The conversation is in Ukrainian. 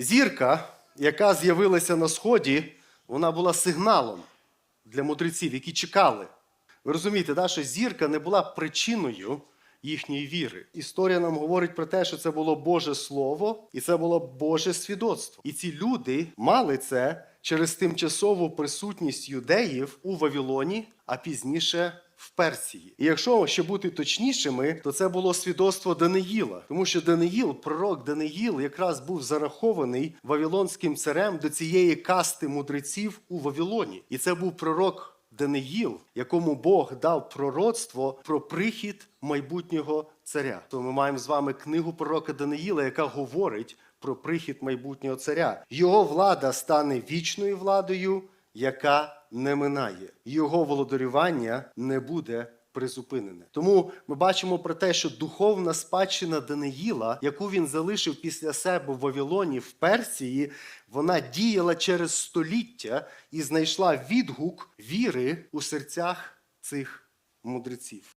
Зірка, яка з'явилася на сході, вона була сигналом для мудреців, які чекали. Ви розумієте, да, що зірка не була причиною їхньої віри. Історія нам говорить про те, що це було Боже Слово і це було Боже свідоцтво. І ці люди мали це через тимчасову присутність юдеїв у Вавилоні, а пізніше в Персії. І якщо ще бути точнішими, то це було свідоцтво Даниїла, тому що Даниїл, пророк Даниїл, якраз був зарахований вавилонським царем до цієї касти мудреців у Вавилоні. І це був пророк Даниїл, якому Бог дав пророцтво про прихід майбутнього царя. То ми маємо з вами книгу пророка Даниїла, яка говорить про прихід майбутнього царя. Його влада стане вічною владою, яка не минає. Його володарювання не буде призупинене. Тому ми бачимо про те, що духовна спадщина Даниїла, яку він залишив після себе в Вавилоні в Персії, вона діяла через століття і знайшла відгук віри у серцях цих мудреців.